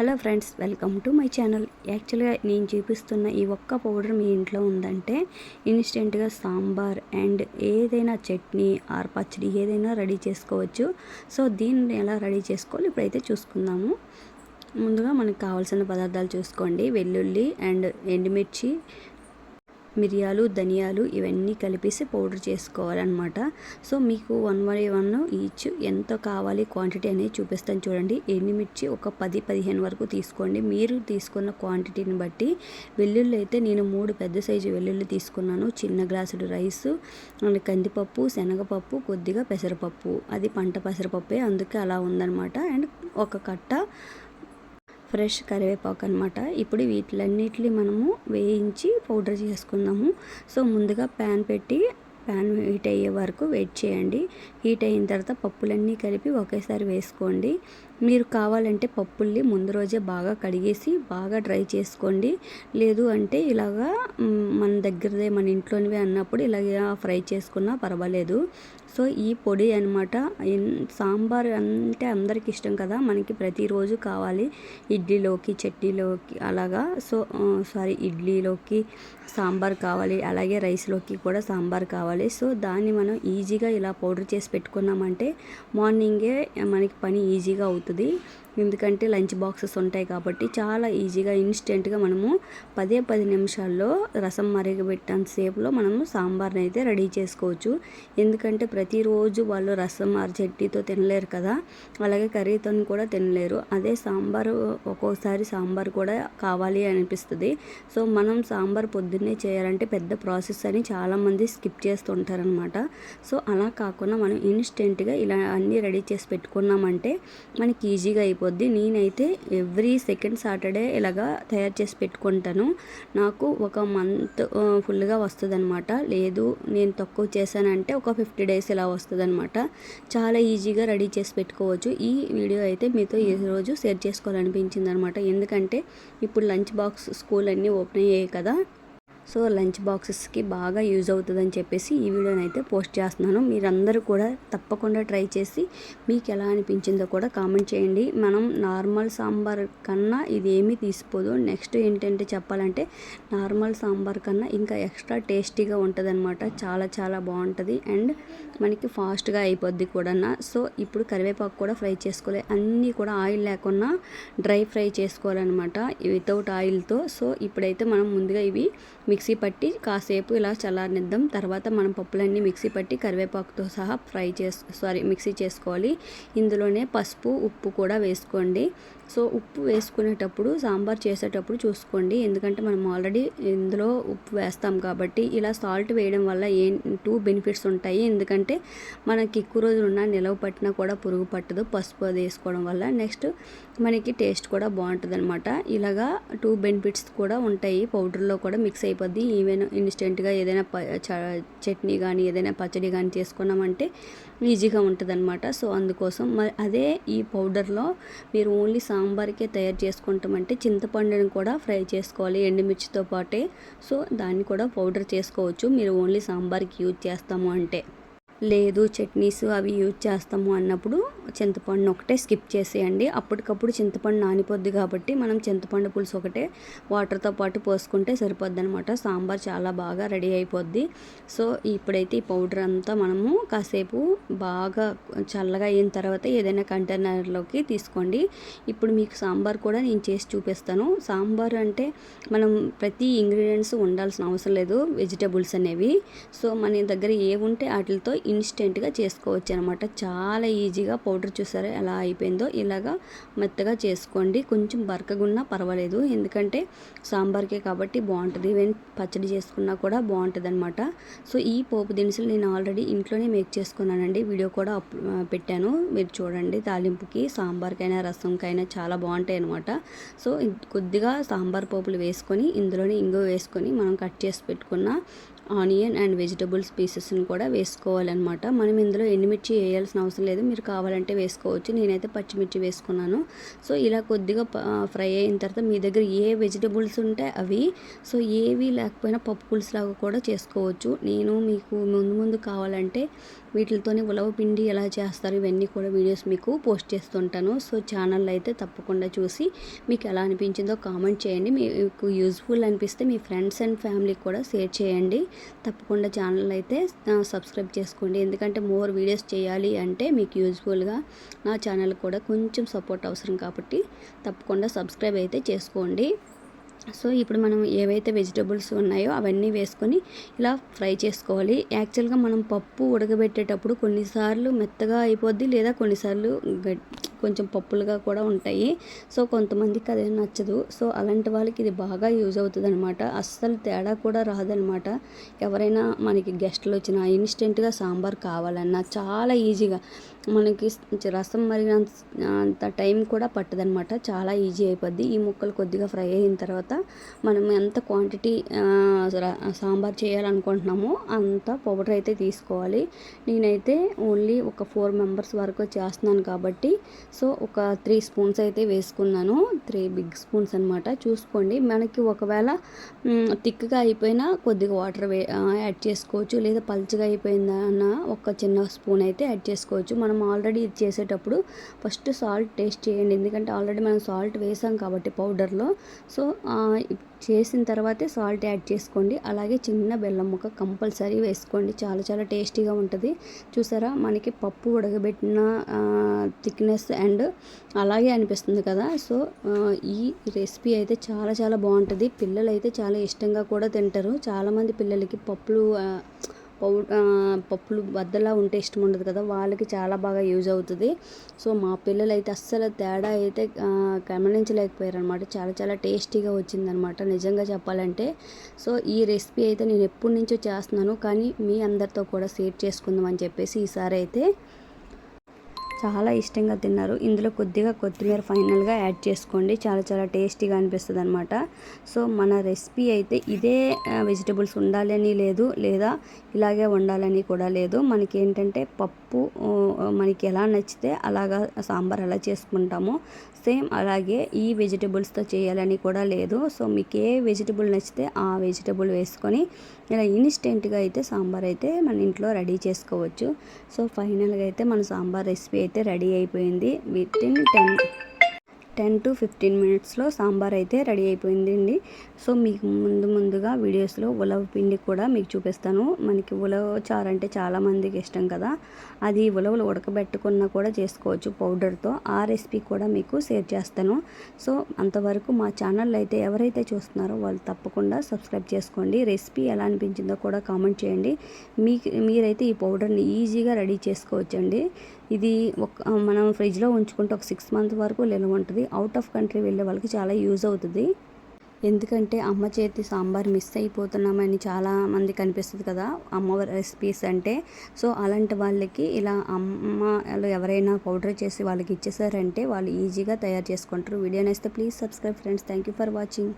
Hello friends welcome to my channel. యాక్చువల్గా నేను చూపిస్తున్న ఈ ఒక్క పౌడర్ మీ ఇంట్లో ఉందంటే ఇన్స్టెంట్గా సాంబార్ అండ్ ఏదైనా చట్నీ ఆర్ పచ్చడి ఏదైనా రెడీ చేసుకోవచ్చు. సో దీన్ని ఎలా రెడీ చేసుకోవాలి ఇప్పుడైతే చూసుకుందాము. ముందుగా మనకు కావాల్సిన పదార్థాలు చూసుకోండి. వెల్లుల్లి అండ్ ఎండుమిర్చి మిరియాలు ధనియాలు ఇవన్నీ కలిపేసి పౌడర్ చేసుకోవాలన్నమాట. సో మీకు వన్ బై వన్ ఈచ్ ఎంత కావాలి క్వాంటిటీ అనేది చూపిస్తాను చూడండి. ఎండుమిర్చి ఒక పది పదిహేను వరకు తీసుకోండి. మీరు తీసుకున్న క్వాంటిటీని బట్టి వెల్లుల్లి అయితే నేను మూడు పెద్ద సైజు వెల్లుల్లి తీసుకున్నాను. చిన్న గ్లాసుడు రైస్ అండ్ కందిపప్పు శనగపప్పు కొద్దిగా పెసరపప్పు. అది పంట పెసరపప్పే అందుకే అలా ఉందన్నమాట. అండ్ ఒక కట్ట ఫ్రెష్ కరివేపాకు అనమాట ఇప్పుడు వీటిలన్నిటిని మనము వేయించి పౌడర్ చేసుకుందాము. సో ముందుగా ప్యాన్ పెట్టి ప్యాన్ హీట్ అయ్యే వరకు వెయిట్ చేయండి. హీట్ అయిన తర్వాత పప్పులన్నీ కలిపి ఒకేసారి వేసుకోండి. మీరు కావాలంటే పప్పుల్ని ముందు రోజే బాగా కడిగేసి బాగా డ్రై చేసుకోండి. లేదు అంటే ఇలాగా మన దగ్గరదే మన ఇంట్లోనివి అన్నప్పుడు ఇలాగ ఫ్రై చేసుకున్నా పర్వాలేదు. సో ఈ పొడి అనమాట సాంబార్ అంటే అందరికి ఇష్టం కదా మనకి ప్రతిరోజు కావాలి. ఇడ్లీలోకి చట్నీలోకి అలాగా. సో సారీ ఇడ్లీలోకి సాంబార్ కావాలి అలాగే రైస్లోకి కూడా సాంబార్ కావాలి. సో దాన్ని మనం ఈజీగా ఇలా పౌడర్ చేసి పెట్టుకున్నామంటే మార్నింగే మనకి పని ఈజీగా అవుతుంది. అయిపోతుంది ఎందుకంటే లంచ్ బాక్సెస్ ఉంటాయి కాబట్టి చాలా ఈజీగా ఇన్స్టెంట్గా మనము పదే పది నిమిషాల్లో రసం మరగబెట్టినంత సేపులో మనము సాంబార్ని అయితే రెడీ చేసుకోవచ్చు. ఎందుకంటే ప్రతిరోజు వాళ్ళు రసం ఆర్ చట్నీతో తినలేరు కదా అలాగే కర్రీతో కూడా తినలేరు. అదే సాంబార్ ఒక్కోసారి సాంబార్ కూడా కావాలి అనిపిస్తుంది. సో మనం సాంబార్ పొద్దున్నే చేయాలంటే పెద్ద ప్రాసెస్ అని చాలామంది స్కిప్ చేస్తుంటారనమాట. సో అలా కాకుండా మనం ఇన్స్టెంట్గా ఇలా అన్నీ రెడీ చేసి పెట్టుకున్నామంటే మనకి ఈజీగా అయిపోతుంది. అయిపోద్ది. నేనైతే ఎవ్రీ సెకండ్ సాటర్డే ఇలాగా తయారు చేసి పెట్టుకుంటాను. నాకు ఒక మంత్ ఫుల్గా వస్తుంది అనమాట లేదు నేను తక్కువ చేశానంటే ఒక ఫిఫ్టీ డేస్ ఇలా వస్తుంది అనమాట చాలా ఈజీగా రెడీ చేసి పెట్టుకోవచ్చు. ఈ వీడియో అయితే మీతో ఈరోజు షేర్ చేసుకోవాలనిపించింది అనమాట ఎందుకంటే ఇప్పుడు లంచ్ బాక్స్ స్కూల్ అన్నీ ఓపెన్ అయ్యాయి కదా. సో లంచ్ బాక్సెస్కి బాగా యూజ్ అవుతుందని చెప్పేసి ఈ వీడియోని అయితే పోస్ట్ చేస్తున్నాను. మీరందరూ కూడా తప్పకుండా ట్రై చేసి మీకు ఎలా అనిపించిందో కూడా కామెంట్ చేయండి. మనం నార్మల్ సాంబార్ కన్నా ఇది ఏమీ తీసిపోదు. నెక్స్ట్ ఏంటంటే చెప్పాలంటే నార్మల్ సాంబార్ కన్నా ఇంకా ఎక్స్ట్రా టేస్టీగా ఉంటుందన్నమాట. చాలా చాలా బాగుంటుంది. అండ్ మనకి ఫాస్ట్గా అయిపోద్ది కూడా సో ఇప్పుడు కరివేపాకు కూడా ఫ్రై చేసుకోవాలి అన్నీ కూడా ఆయిల్ లేకుండా డ్రై ఫ్రై చేసుకోవాలన్నమాట వితౌట్ ఆయిల్తో. సో ఇప్పుడైతే మనం ముందుగా ఇవి మిక్స్ మిక్సీ పట్టి కాసేపు ఇలా చల్లారనిద్దాం. తర్వాత మనం పప్పులన్నీ మిక్సీ పట్టి కరివేపాకుతో సహా ఫ్రై చేసు సారీ మిక్సీ చేసుకోవాలి. ఇందులోనే పసుపు ఉప్పు కూడా వేసుకోండి. సో ఉప్పు వేసుకునేటప్పుడు సాంబార్ చేసేటప్పుడు చూసుకోండి. ఎందుకంటే మనం ఆల్రెడీ ఇందులో ఉప్పు వేస్తాం కాబట్టి ఇలా సాల్ట్ వేయడం వల్ల ఏ టూ బెనిఫిట్స్ ఉంటాయి. ఎందుకంటే మనకి ఎక్కువ రోజులు ఉన్న నిలవ పట్టినా కూడా పురుగు పట్టదు. పసుపు అది వేసుకోవడం వల్ల నెక్స్ట్ మనకి టేస్ట్ కూడా బాగుంటుంది అనమాట ఇలాగా టూ బెనిఫిట్స్ కూడా ఉంటాయి. పౌడర్లో కూడా మిక్స్ అయిపోద్ది ఈవెన్ ఇన్స్టెంట్గా ఏదైనా చట్నీ కానీ ఏదైనా పచ్చడి కానీ చేసుకున్నామంటే ఈజీగా ఉంటుంది అనమాట సో అందుకోసం మరి అదే ఈ పౌడర్లో మీరు ఓన్లీ సాంబార్కే తయారు చేసుకుంటామంటే చింతపండుని కూడా ఫ్రై చేసుకోవాలి ఎండుమిర్చితో పాటే. సో దాన్ని కూడా పౌడర్ చేసుకోవచ్చు. మీరు ఓన్లీ సాంబార్కి యూజ్ చేస్తాము అంటే. లేదు చట్నీస్ అవి యూజ్ చేస్తాము అన్నప్పుడు చింతపండు ఒకటే స్కిప్ చేసేయండి. అప్పటికప్పుడు చింతపండు నానిపోద్ది కాబట్టి మనం చింతపండు పులుసు ఒకటే వాటర్తో పాటు పోసుకుంటే సరిపోద్ది అనమాట సాంబార్ చాలా బాగా రెడీ అయిపోద్ది. సో ఇప్పుడైతే ఈ పౌడర్ అంతా మనము కాసేపు బాగా చల్లగా అయిన తర్వాత ఏదైనా కంటైనర్లోకి తీసుకోండి. ఇప్పుడు మీకు సాంబార్ కూడా నేను చేసి చూపిస్తాను. సాంబార్ అంటే మనం ప్రతి ఇంగ్రీడియంట్స్ ఉండాల్సిన అవసరం లేదు. వెజిటేబుల్స్ అనేవి. సో మన దగ్గర ఏ ఉంటే వాటితో ఇన్స్టెంట్గా చేసుకోవచ్చు అనమాట చాలా ఈజీగా పౌడర్ చూసారా ఎలా అయిపోయిందో? ఇలాగా మెత్తగా చేసుకోండి. కొంచెం బరకగున్నా పర్వాలేదు. ఎందుకంటే సాంబార్కే కాబట్టి బాగుంటుంది. ఈవెన్ పచ్చడి చేసుకున్నా కూడా బాగుంటుంది అనమాట సో ఈ పోపు దినుసులు నేను ఆల్రెడీ ఇంట్లోనే మేక్ చేసుకున్నానండి. వీడియో కూడా పెట్టాను. మీరు చూడండి. తాలింపుకి సాంబార్కైనా రసంకైనా చాలా బాగుంటాయి అనమాట సో కొద్దిగా సాంబార్ పోపులు వేసుకొని ఇందులోనే ఇంగువ వేసుకొని మనం కట్ చేసి పెట్టుకున్న ఆనియన్ అండ్ వెజిటబుల్స్ పీసెస్ని కూడా వేసుకోవాలన్నమాట. మనం ఇందులో ఎండుమిర్చి వేయాల్సిన అవసరం లేదు. మీరు కావాలంటే వేసుకోవచ్చు. నేనైతే పచ్చిమిర్చి వేసుకున్నాను. సో ఇలా కొద్దిగా ఫ్రై అయిన తర్వాత మీ దగ్గర ఏ వెజిటబుల్స్ ఉంటే అవి సో ఏవి లేకపోయినా పప్పు పులుసు లాగా కూడా చేసుకోవచ్చు. నేను మీకు ముందు ముందు కావాలంటే వీటితోనే ఉలవ పిండి ఎలా చేస్తారు ఇవన్నీ కూడా వీడియోస్ మీకు పోస్ట్ చేస్తుంటాను. సో ఛానల్ అయితే తప్పకుండా చూసి మీకు ఎలా అనిపించిందో కామెంట్ చేయండి. మీకు యూజ్ఫుల్ అనిపిస్తే మీ ఫ్రెండ్స్ అండ్ ఫ్యామిలీకి కూడా షేర్ చేయండి. తప్పకుండా ఛానల్ అయితే సబ్స్క్రైబ్ చేసుకోండి. ఎందుకంటే మోర్ వీడియోస్ చేయాలి అంటే మీకు యూజ్ఫుల్గా నా ఛానల్ కూడా కొంచెం సపోర్ట్ అవసరం కాబట్టి తప్పకుండా సబ్స్క్రైబ్ అయితే చేసుకోండి. సో ఇప్పుడు మనం ఏవైతే వెజిటబుల్స్ ఉన్నాయో అవన్నీ వేసుకొని ఇలా ఫ్రై చేసుకోవాలి. యాక్చువల్గా మనం పప్పు ఉడకబెట్టేటప్పుడు కొన్నిసార్లు మెత్తగా అయిపోద్ది లేదా కొన్నిసార్లు కొంచెం పప్పులుగా కూడా ఉంటాయి. సో కొంతమందికి అది నచ్చదు. సో అలాంటి వాళ్ళకి ఇది బాగా యూజ్ అవుతుంది అనమాట అస్సలు తేడా కూడా రాదనమాట ఎవరైనా మనకి గెస్ట్లు వచ్చినా ఇన్స్టెంట్గా సాంబార్ కావాలన్నా చాలా ఈజీగా మనకి రసం మరిగినంత టైం కూడా పట్టదనమాట చాలా ఈజీ అయిపోద్ది. ఈ ముక్కలు కొద్దిగా ఫ్రై అయిన తర్వాత మనం ఎంత క్వాంటిటీ సాంబార్ చేయాలనుకుంటున్నామో అంత పౌడర్ అయితే తీసుకోవాలి. నేనైతే ఓన్లీ ఒక ఫోర్ మెంబర్స్ వరకు చేస్తున్నాను కాబట్టి సో ఒక త్రీ స్పూన్స్ అయితే వేసుకున్నాను. త్రీ బిగ్ స్పూన్స్ అనమాట చూసుకోండి. మనకి ఒకవేళ థిక్గా అయిపోయినా కొద్దిగా వాటర్ వే యాడ్ చేసుకోవచ్చు. లేదా పల్చగా అయిపోయిందన్న ఒక చిన్న స్పూన్ అయితే యాడ్ చేసుకోవచ్చు. మనం ఆల్రెడీ ఇది చేసేటప్పుడు ఫస్ట్ సాల్ట్ టేస్ట్ చేయండి. ఎందుకంటే ఆల్రెడీ మనం సాల్ట్ వేసాం కాబట్టి పౌడర్లో. సో చేసిన తర్వాతే సాల్ట్ యాడ్ చేసుకోండి. అలాగే చిన్న బెల్లం ముక్క కంపల్సరీ వేసుకోండి. చాలా చాలా టేస్టీగా ఉంటుంది. చూసారా? మనకి పప్పు ఉడకబెట్టిన థిక్నెస్ అండ్ అలాగే అనిపిస్తుంది కదా? సో ఈ రెసిపీ అయితే చాలా చాలా బాగుంటుంది. పిల్లలు అయితే చాలా ఇష్టంగా కూడా తింటారు. చాలామంది పిల్లలకి పప్పులు పౌ పప్పులు బద్దలా ఉంటే ఇష్టం ఉండదు కదా వాళ్ళకి చాలా బాగా యూజ్ అవుతుంది. సో మా పిల్లలు అయితే అస్సలు తేడా అయితే గమనించలేకపోయారు అనమాట చాలా చాలా టేస్టీగా వచ్చిందనమాట నిజంగా చెప్పాలంటే. సో ఈ రెసిపీ అయితే నేను ఎప్పటి నుంచో చేస్తున్నాను కానీ మీ అందరితో కూడా షేర్ చేసుకుందాం అని చెప్పేసి ఈసారి అయితే చాలా ఇష్టంగా తిన్నారు. ఇందులో కొద్దిగా కొత్తిమీర ఫైనల్గా యాడ్ చేసుకోండి. చాలా చాలా టేస్టీగా అనిపిస్తుంది అనమాట సో మన రెసిపీ అయితే ఇదే వెజిటబుల్స్ ఉండాలని లేదు లేదా ఇలాగే ఉండాలని కూడా లేదు. మనకి ఏంటంటే పప్పు మనకి ఎలా నచ్చితే అలాగా సాంబార్ ఎలా చేసుకుంటామో. సేమ్ అలాగే ఈ వెజిటబుల్స్తో చేయాలని కూడా లేదు. సో మీకు ఏ వెజిటబుల్ నచ్చితే ఆ వెజిటబుల్ వేసుకొని ఇలా ఇన్స్టెంట్గా అయితే సాంబార్ అయితే మన ఇంట్లో రెడీ చేసుకోవచ్చు. సో ఫైనల్గా అయితే మన సాంబార్ రెసిపీ అయితే రెడీ అయిపోయింది. With in ten ten to fifteen మినిట్స్లో సాంబార్ అయితే రెడీ అయిపోయిందండి. సో మీకు ముందు ముందుగా వీడియోస్లో ఉలవ పిండి కూడా మీకు చూపిస్తాను. మనకి ఉలవ చారు అంటే చాలామందికి ఇష్టం కదా. అది ఉలవలు ఉడకబెట్టుకున్నా కూడా చేసుకోవచ్చు పౌడర్తో. ఆ రెసిపీ కూడా మీకు షేర్ చేస్తాను. సో అంతవరకు మా ఛానల్ అయితే ఎవరైతే చూస్తున్నారో వాళ్ళు తప్పకుండా సబ్స్క్రైబ్ చేసుకోండి. రెసిపీ ఎలా అనిపించిందో కూడా కామెంట్ చేయండి. మీకు మీరైతే ఈ పౌడర్ని ఈజీగా రెడీ చేసుకోవచ్చండి. ఇది ఒక మనం ఫ్రిడ్జ్లో ఉంచుకుంటే ఒక సిక్స్ మంత్ వరకు నిల్వ ఉంటుంది. అవుట్ ఆఫ్ కంట్రీ వెళ్ళే వాళ్ళకి చాలా యూజ్ అవుతుంది. ఎందుకంటే అమ్మ చేతి సాంబార్ మిస్ అయిపోతున్నామని చాలా మంది కనిపిస్తుంది కదా అమ్మ రెసిపీస్ అంటే. సో అలాంటి వాళ్ళకి ఇలా అమ్మ ఎవరైనా పౌడర్ చేసి వాళ్ళకి ఇచ్చేసారంటే వాళ్ళు ఈజీగా తయారు చేసుకుంటారు. Video నేస్తే please subscribe friends thank you for watching